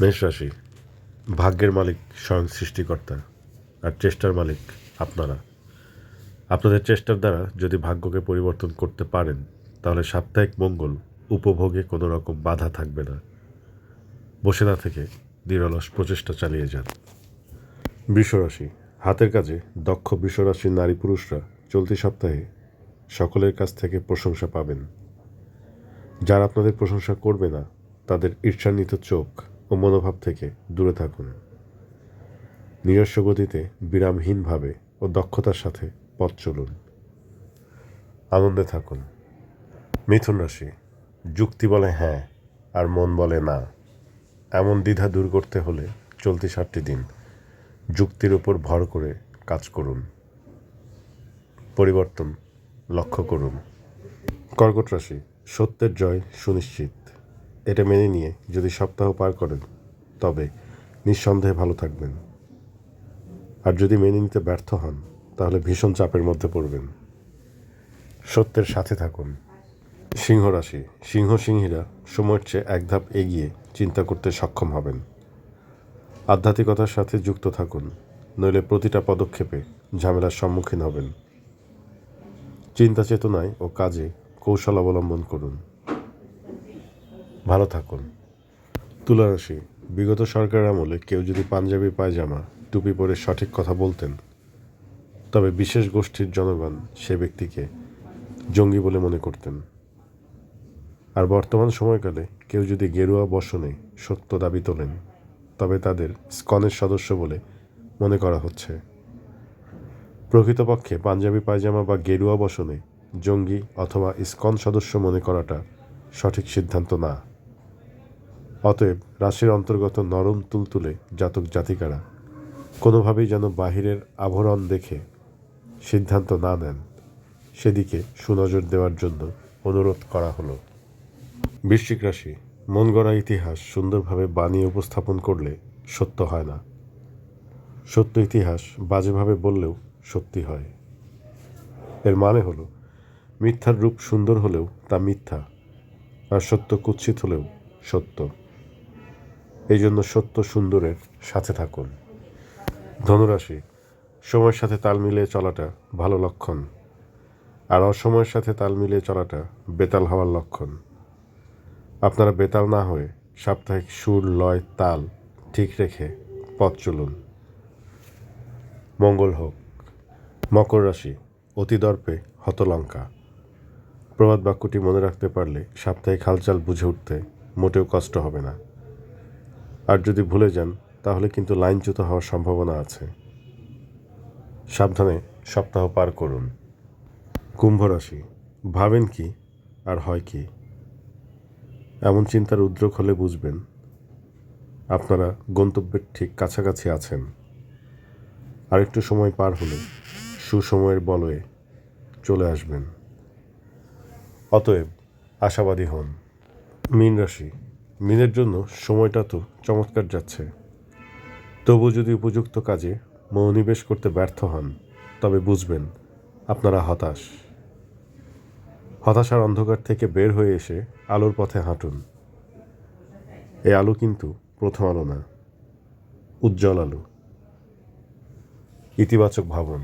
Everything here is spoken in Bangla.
মেষ রাশি, ভাগ্যের মালিক, স্বয়ং সৃষ্টিকর্তা আর চেষ্টার মালিক আপনারা। আপনাদের চেষ্টার দ্বারা যদি ভাগ্যকে পরিবর্তন করতে পারেন, তাহলে সাপ্তাহিক মঙ্গল উপভোগে কোনো রকম বাধা থাকবে না। বসে না থেকে নিরলস প্রচেষ্টা চালিয়ে যান। বৃষরাশি হাতের কাজে দক্ষ বৃষরাশির নারী পুরুষরা চলতি সপ্তাহে সকলের কাছ থেকে প্রশংসা পাবেন। যারা আপনাদের প্রশংসা করবে না, তাদের ঈর্ষান্বিত চোখ ও মনোভাব থেকে দূরে থাকুন। নিজস্ব গতিতে, বিরামহীনভাবে ও দক্ষতার সাথে পথ চলুন। আনন্দে থাকুন। মিথুন রাশি, যুক্তি বলে হ্যাঁ আর মন বলে না। এমন দ্বিধা দূর করতে হলে চলতি সাতটি দিন যুক্তির উপর ভর করে কাজ করুন। পরিবর্তন লক্ষ্য করুন। কর্কট রাশি, সত্যের জয় সুনিশ্চিত। এটা মেনে নিয়ে যদি সপ্তাহ পার করেন, তবে নিঃসন্দেহে ভালো থাকবেন। আর যদি মেনে নিতে ব্যর্থ হন, তাহলে ভীষণ চাপের মধ্যে পড়বেন। সত্যের সাথে থাকুন। সিংহ রাশি, সিংহ সিংহীরা সময়ের চেয়ে এক ধাপ এগিয়ে চিন্তা করতে সক্ষম হবেন। আধ্যাত্মিকতার সাথে যুক্ত থাকুন, নইলে প্রতিটা পদক্ষেপে ঝামেলার সম্মুখীন হবেন। চিন্তা চেতনায় ও কাজে কৌশল অবলম্বন করুন। ভালো থাকুন। তুলা রাশি বিগত সরকারের আমলে কেউ যদি পাঞ্জাবি, পায়জামা, টুপি পরে সঠিক কথা বলতেন, তবে বিশেষ গোষ্ঠীর জনগণ সে ব্যক্তিকে জঙ্গি বলে মনে করতেন। আর বর্তমান সময়কালে কেউ যদি গেরুয়া বসনে সত্য দাবি তোলেন, তবে তাদের স্কনের সদস্য বলে মনে করা হচ্ছে। প্রকৃতপক্ষে পাঞ্জাবি, পায়জামা বা গেরুয়া বসনে জঙ্গি অথবা ইস্কন সদস্য মনে করাটা সঠিক সিদ্ধান্ত না। অতএব রাশির অন্তর্গত নরম তুলতুলে জাতক জাতিকারা কোনোভাবেই যেন বাহিরের আভরণ দেখে সিদ্ধান্ত না নেন। সেদিকে সুনজর দেওয়ার জন্য অনুরোধ করা হলো। বৃশ্চিক রাশি মন গড়া ইতিহাস সুন্দরভাবে বানিয়ে উপস্থাপন করলে সত্য হয় না। সত্য ইতিহাস বাজেভাবে বললেও সত্যি হয়। এর মানে হলো, মিথ্যার রূপ সুন্দর হলেও তা মিথ্যা, আর সত্য কুৎসিত হলেও সত্য। এই জন্য সত্য সুন্দরের সাথে থাকুন। ধনুরাশি, সময়ের সাথে তাল মিলিয়ে চলাটা ভালো লক্ষণ। আর অসময়ের সাথে তাল মিলিয়ে চলাটা বেতাল হওয়ার লক্ষণ। আপনারা বেতাল না হয়ে সাপ্তাহিক সুর, লয়, তাল ঠিক রেখে পথ চলুন। মঙ্গল হোক। মকর রাশি অতি দর্পে হতলঙ্কা। প্রবাদ বাক্যটি মনে রাখতে পারলে সাপ্তাহিক হালচাল বুঝে উঠতে মোটেও কষ্ট হবে না। আর যদি ভুলে যান, তাহলে কিন্তু লাইনচ্যুত হওয়ার সম্ভাবনা আছে। সাবধানে সপ্তাহ পার করুন। কুম্ভ রাশি, ভাবেন কি আর হয় কি? এমন চিন্তার উদ্রেক হলে বুঝবেন, আপনারা গন্তব্যের ঠিক কাছাকাছি আছেন। আরেকটু সময় পার হলে সুসময়ের বলয়ে চলে আসবেন। অতএব আশাবাদী হন। মীন রাশি মিনের জন্য সময়টা তো চমৎকার যাচ্ছে। তবু যদি উপযুক্ত কাজে মনোনিবেশ করতে ব্যর্থ হন, তবে বুঝবেন আপনারা হতাশ। হতাশার অন্ধকার থেকে বের হয়ে এসে আলোর পথে হাঁটুন। এই আলো কিন্তু প্রথম আলো না, উজ্জ্বল আলো। ইতিবাচক ভাবুন।